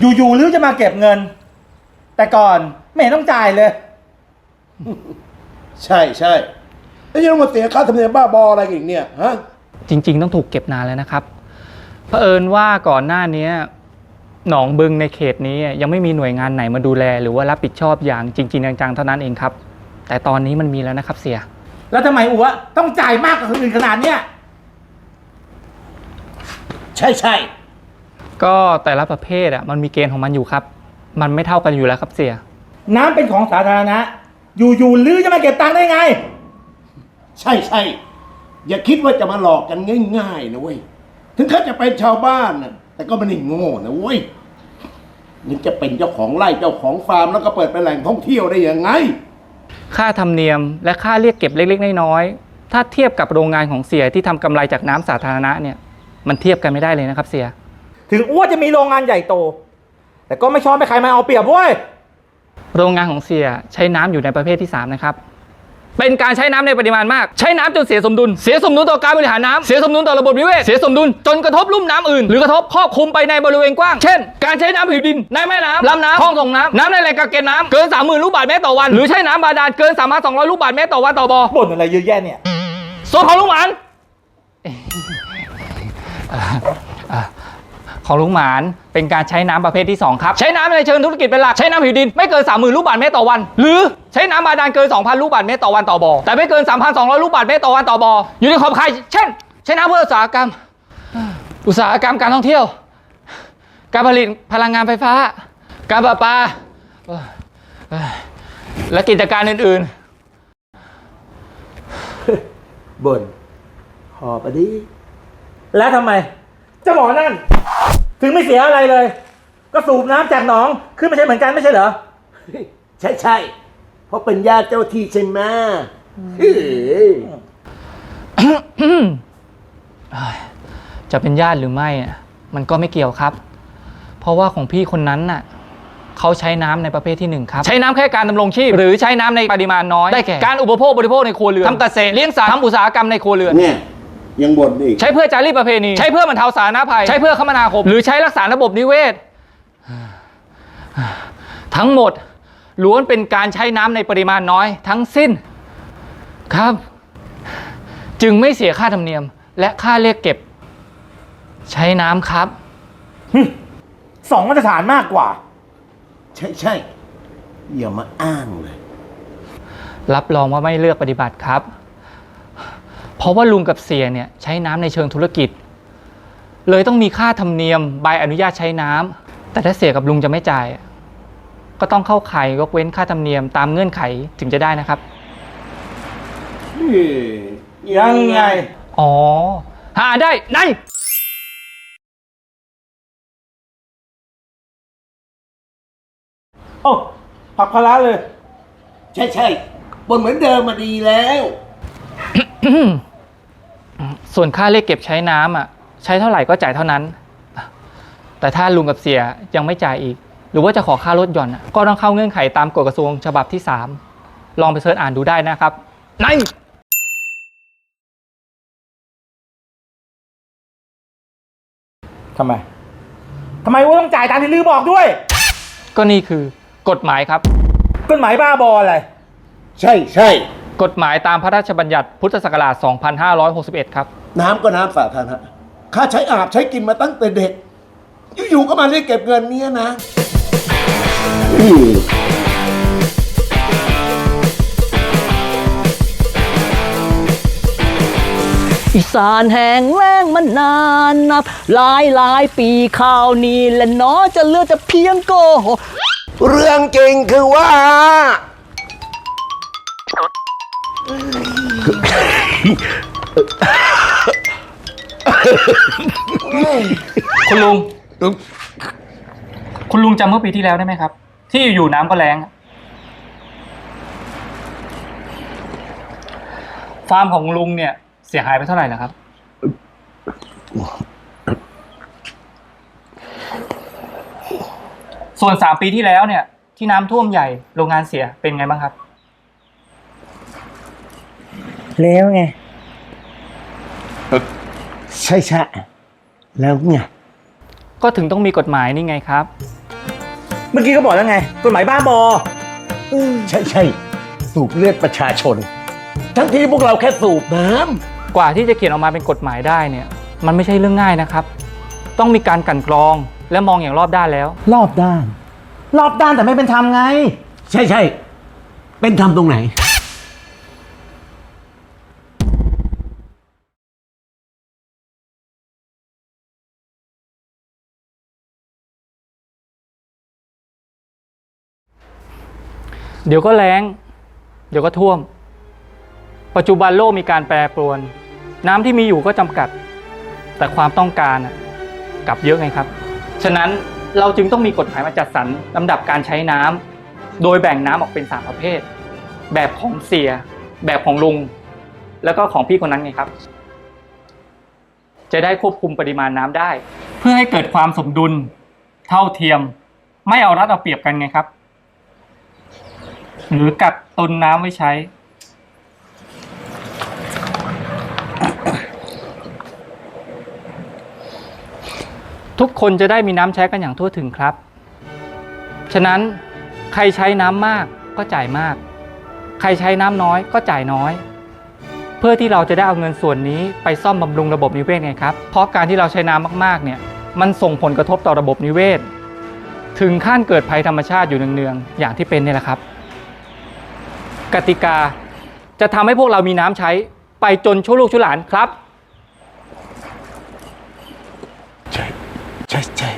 อยู่ๆหรือจะมาเก็บเงิน แต่ก่อนไม่เห็นต้องจ่ายเลย ใช่ใช่แล้วยังมาเสียค่าธรรมเนียมบ้าบออะไรกันอีกเนี่ยฮะจริง ๆ ต้องถูกเก็บนานแล้วนะครับเผอิญว่าก่อนหน้านี้หนองบึงในเขตนี้ยังไม่มีหน่วยงานไหนมาดูแล หรือว่ารับผิดชอบอย่างจริง ๆ จังๆเท่านั้นเองครับ แต่ตอนนี้มันมีแล้วนะครับเสีย แล้วทำไมอัวต้องจ่ายมากกว่าคนอื่นขนาดเนี้ย ใช่ใช่ ก็แต่ละประเภทอะมันมีเกณฑ์ของมันอยู่ครับ มันไม่เท่ากันอยู่แล้วครับเสีย น้ำเป็นของสาธารณะ อยู่ๆหรือจะมาเก็บตังค์ได้ไง ใช่ใช่อย่าคิดว่าจะมาหลอกกันง่ายๆนะเว้ย ถึงเขาจะเป็นชาวบ้านนะแต่ก็ไม่ได้โง่นะเว้ยนี่จะเป็นเจ้าของไร่เจ้าของฟาร์มแล้วก็เปิดเป็นแหล่งท่องเที่ยวได้ยังไง ค่าธรรมเนียมและค่าเรียกเก็บเล็กๆน้อยๆถ้าเทียบกับโรงงานของเสียที่ทำกำไรจากน้ำสาธารณะเนี่ย มันเทียบกันไม่ได้เลยนะครับเสีย ถึงอ้วจะมีโรงงานใหญ่โต แต่ก็ไม่ชอบให้ใครมาเอาเปรียบเว้ย โรงงานของเสียใช้น้ำอยู่ในประเภทที่ 3 นะครับ เป็นการใช้น้ำในปริมาณมาก ใช้น้ำจนเสียสมดุล เสียสมดุลต่อการบริหารน้ำเสียสมดุลต่อระบบนิเวศ เสียสมดุลจนกระทบลุ่มน้ำอื่น หรือกระทบครอบคลุมไปในบริเวณกว้าง เช่น การใช้น้ำผิวดิน ในแม่น้ำลำน้ำคลองส่งน้ำน้ำในแหล่งกักเก็บน้ำเกิน 30,000ลูกบาศก์เมตรต่อวัน หรือใช้น้ำบาดาลเกิน3,200ลูกบาศก์เมตรต่อวันต่อบ่อบ่นอะไรเยอะแยะเนี่ยส่วนของลุงหมาน ของลุงหมานเป็นการใช้น้ำประเภทที่ 2 ครับ ใช้น้ำในเชิงธุรกิจเป็นหลัก ใช้น้ำผิวดินไม่เกิน 30,000 ลูกบาศก์เมตรต่อวัน หรือใช้น้ำบาดาลเกิน 2,000 ลูกบาศก์เมตรต่อวันต่อบ่อแต่ไม่เกิน 3,200 ลูกบาศก์เมตรต่อวันต่อบ่ออยู่ในขอบข่ายเช่น ใช้น้ำเพื่ออุตสาหกรรม อุตสาหกรรมการท่องเที่ยว การผลิตพลังงานไฟฟ้า การประปา และกิจการอื่นๆบ่นหอบอะดิแล้วทำไมจ้าหมอนั่น ถึงไม่เสียอะไรเลย ก็สูบน้ำจากหนองขึ้นไม่ใช่เหมือนกันไม่ใช่เหรอ ใช่ใช่เพราะเป็นญาติเจ้าที่ใช่ไหมเฮ้ยจะเป็นญาติหรือไม่อะมันก็ไม่เกี่ยวครับ เพราะว่าของพี่คนนั้นน่ะเขาใช้น้ำในประเภทที่หนึ่งครับ ใช้น้ำแค่การดำรงชีพ หรือใช้น้ำในปริมาณน้อย ได้แก่ การอุปโภคบริโภคในครัวเรือนทำเกษตรเลี้ยงสัตว์ทำอุตสาหกรรมในครัวเรือน เนี่ย ยังบ่นอีก ใช้เพื่อจารีตประเพณี ใช้เพื่อบรรเทาสาธารณภัย ใช้เพื่อคมนาคม หรือใช้รักษาระบบนิเวศ ทั้งหมดล้วนเป็นการใช้น้ำในปริมาณน้อย ทั้งสิ้นครับ จึงไม่เสียค่าธรรมเนียม และค่าเรียกเก็บ ใช้น้ำครับ สองมาตรฐานมากกว่า ใช่ใช่อย่ามาอ้างเลย รับรองว่าไม่เลือกปฏิบัติครับ เพราะว่าลุงกับเสียเนี่ยใช้น้ำในเชิงธุรกิจ เลยต้องมีค่าธรรมเนียมใบอนุญาตใช้น้ำแต่ถ้าเสียกับลุงจะไม่จ่าย ก็ต้องเข้าข่ายยกเว้นค่าธรรมเนียมตามเงื่อนไขถึงจะได้นะครับยังไง อ๋อ หาได้ในโอ้ผักพละเลย ใช่ใช่บนเหมือนเดิมมาดีแล้ว ส่วนค่าเรียกเก็บใช้น้ำอะใช้เท่าไหร่ก็จ่ายเท่านั้น แต่ถ้าลุงกับเสียยังไม่จ่ายอีก หรือว่าจะขอค่าลดหย่อนอะก็ต้องเข้าเงื่อนไขตามกฎกระทรวงฉบับที่ 3 ลองไปเสิร์ชอ่านดูได้นะครับในทำไมทำไมว่าต้องจ่ายตามที่ลือบอกด้วย ก็นี่คือกฎหมายครับ กฎหมายบ้าบออะไร ใช่ใช่ กฎหมายตามพระราชบัญญัติพุทธศักราช 2561 ครับ น้ำก็น้ำสาธารณะค่าใช้อาบใช้กินมาตั้งแต่เด็ก อยู่ๆก็มาเรียกเก็บเงินเนี้ยนะอืมอีสานแห้งแล้งมานานนับหลายหลายปีข่าวนี้และเนาะจะเหลือแต่เพียงโกหก เรื่องจริงคือว่า คุณลุง คุณลุงจำเมื่อปีที่แล้วได้ไหมครับ ที่อยู่น้ำก็แรงฟาร์มของลุงเนี่ย เสียหายไปเท่าไหร่แล้วครับ ส่วนสามปีที่แล้วเนี่ย ที่น้ำท่วมใหญ่โรงงานเสียเป็นไงบ้างครับ แล้วไงใช่ใช่แล้วไงก็ถึงต้องมีกฎหมายนี่ไงครับ เมื่อกี้ก็บอกแล้วไงกฎหมายบ้าบอใช่ใช่สูบเลือดประชาชน ทั้งที่พวกเราแค่สูบน้กว่าที่จะเขียนออกมาเป็นกฎหมายได้เนี่ย มันไม่ใช่เรื่องง่ายนะครับ ต้องมีการกลันกรองและมองอย่างรอบด้านแล้วรอบด้าน รอบด้านแต่ไม่เป็นธรรมไงำใช่ใช่เป็นทำตรงไหน เดี๋ยวก็แล้ง เดี๋ยวก็ท่วม ปัจจุบันโลกมีการแปรปรวน น้ำที่มีอยู่ก็จำกัด แต่ความต้องการนะกลับเยอะไงครับ ฉะนั้นเราจึงต้องมีกฎหมายมาจัดสรรลำดับการใช้น้ำโดยแบ่งน้ำออกเป็นสามประเภท แบบของเสีย แบบของลุง แล้วก็ของพี่คนนั้นไงครับ จะได้ควบคุมปริมาณน้ำได้ เพื่อให้เกิดความสมดุล เท่าเทียม ไม่เอารัดเอาเปรียบกันไงครับ หรือกักตุนน้ำไว้ใช้ ทุกคนจะได้มีน้ำใช้กันอย่างทั่วถึงครับ ฉะนั้นใครใช้น้ำมากก็จ่ายมาก ใครใช้น้ำน้อยก็จ่ายน้อย เพื่อที่เราจะได้เอาเงินส่วนนี้ไปซ่อมบำรุงระบบนิเวศไงครับ เพราะการที่เราใช้น้ำมากๆเนี่ยมันส่งผลกระทบต่อระบบนิเวศ ถึงขั้นเกิดภัยธรรมชาติอยู่เนืองๆอย่างที่เป็นเนี่ยแหละครับ กติกา จะทำให้พวกเรามีน้ำใช้ไปจนชั่วลูกชั่วหลานครับ ใช่ ใช่ใช่